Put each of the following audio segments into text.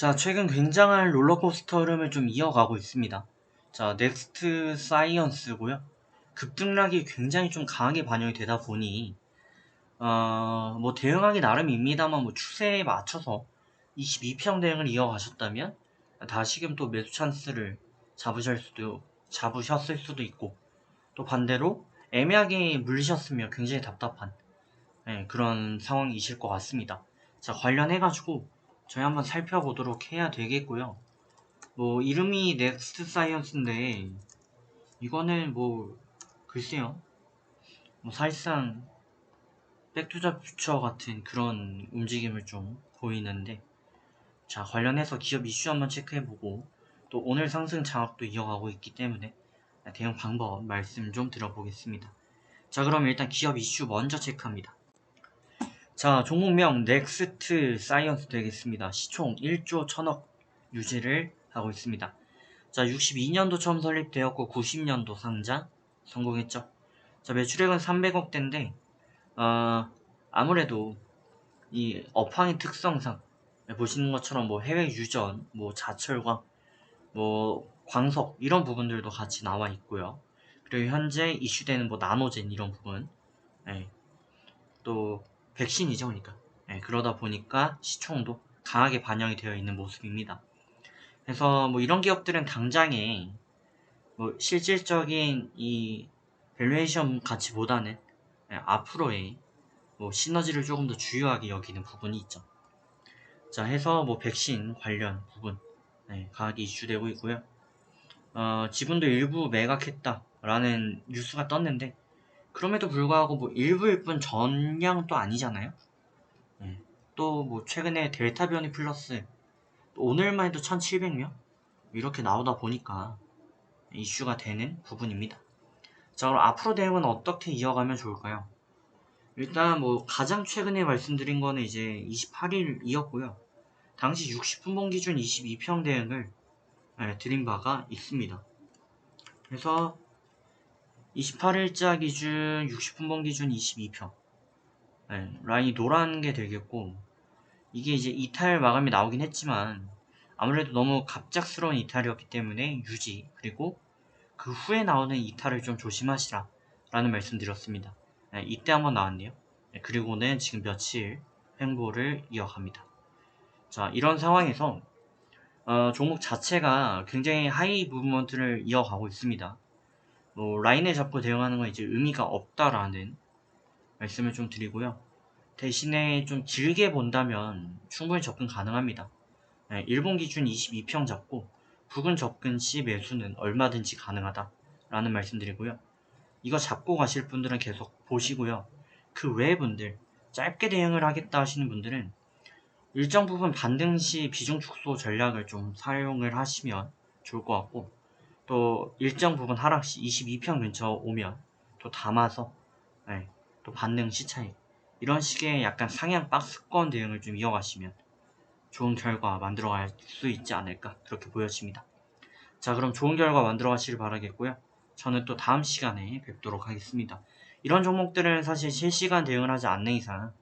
자, 최근 굉장한 롤러코스터 흐름을 좀 이어가고 있습니다. 자, 넥스트 사이언스고요. 급등락이 굉장히 좀 강하게 반영이 되다 보니 어, 뭐 대응하기 나름입니다만 뭐 추세에 맞춰서 22평 대응을 이어가셨다면 다시금 또 매수 찬스를 잡으실 수도 잡으셨을 수도 있고 또 반대로 애매하게 물리셨으면 굉장히 답답한 예, 그런 상황이실 것 같습니다. 자, 관련해가지고 저희 한번 살펴보도록 해야 되겠고요. 뭐 이름이 넥스트 사이언스인데 이거는 뭐 글쎄요. 뭐 사실상 백투자 퓨처 같은 그런 움직임을 좀 보이는데 자 관련해서 기업 이슈 한번 체크해보고 또 오늘 상승 장악도 이어가고 있기 때문에 대응 방법 말씀 좀 들어보겠습니다. 자 그럼 일단 기업 이슈 먼저 체크합니다. 자 종목명 넥스트 사이언스 되겠습니다. 시총 1조 1000억 유지를 하고 있습니다. 자 62년도 처음 설립되었고 90년도 상장 성공했죠. 자 매출액은 300억대인데 어, 아무래도 이 업황의 특성상 보시는 것처럼 뭐 해외 유전, 뭐 자철광, 뭐 광석 이런 부분들도 같이 나와 있고요. 그리고 현재 이슈되는 뭐 나노젠 이런 부분, 백신이죠, 그러니까 예, 그러다 보니까 시총도 강하게 반영이 되어 있는 모습입니다. 그래서 뭐 이런 기업들은 당장에 뭐 실질적인 이 밸류에이션 가치보다는 예, 앞으로의 뭐 시너지를 조금 더 중요하게 여기는 부분이 있죠. 자, 해서 뭐 백신 관련 부분 네, 강하게 이슈되고 있고요. 어, 지분도 일부 매각했다라는 뉴스가 떴는데 그럼에도 불구하고 뭐 일부일 뿐 전량도 아니잖아요. 네, 또뭐 최근에 델타 변이 플러스 또 오늘만 해도 1,700명 이렇게 나오다 보니까 이슈가 되는 부분입니다. 자, 그럼 앞으로 대응은 어떻게 이어가면 좋을까요? 일단 뭐 가장 최근에 말씀드린 거는 이제 28일이었고요. 당시 60분봉 기준 22평 대응을 네, 드린 바가 있습니다. 그래서 28일자 기준 60분봉 기준 22평 네, 라인이 노란 게 되겠고 이게 이제 이탈 마감이 나오긴 했지만 아무래도 너무 갑작스러운 이탈이었기 때문에 유지 그리고 그 후에 나오는 이탈을 좀 조심하시라 라는 말씀 드렸습니다. 네, 이때 한번 나왔네요. 네, 그리고는 지금 며칠 횡보를 이어갑니다. 자, 이런 상황에서 어, 종목 자체가 굉장히 하이 무브먼트를 이어가고 있습니다. 뭐, 라인에 잡고 대응하는 건 이제 의미가 없다라는 말씀을 좀 드리고요. 대신에 좀 길게 본다면 충분히 접근 가능합니다. 네, 일본 기준 22평 잡고 부근 접근 시 매수는 얼마든지 가능하다라는 말씀드리고요. 이거 잡고 가실 분들은 계속 보시고요. 그 외의 분들, 짧게 대응을 하겠다 하시는 분들은 일정 부분 반등 시 비중 축소 전략을 좀 사용을 하시면 좋을 것 같고, 또 일정 부분 하락 시 22평 근처 오면 또 담아서, 네, 또 반등 시 차익. 이런 식의 약간 상향 박스권 대응을 좀 이어가시면 좋은 결과 만들어갈 수 있지 않을까, 그렇게 보여집니다. 자, 그럼 좋은 결과 만들어 가시길 바라겠고요. 저는 또 다음 시간에 뵙도록 하겠습니다. 이런 종목들은 사실 실시간 대응을 하지 않는 이상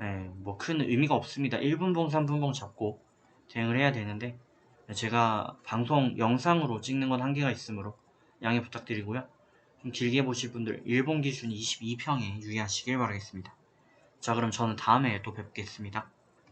예, 뭐큰 의미가 없습니다. 1분봉, 3분봉 잡고 대응을 해야 되는데 제가 방송 영상으로 찍는 건 한계가 있으므로 양해 부탁드리고요. 좀 길게 보실 분들 일본 기준 22평에 유의하시길 바라겠습니다. 자 그럼 저는 다음에 또 뵙겠습니다.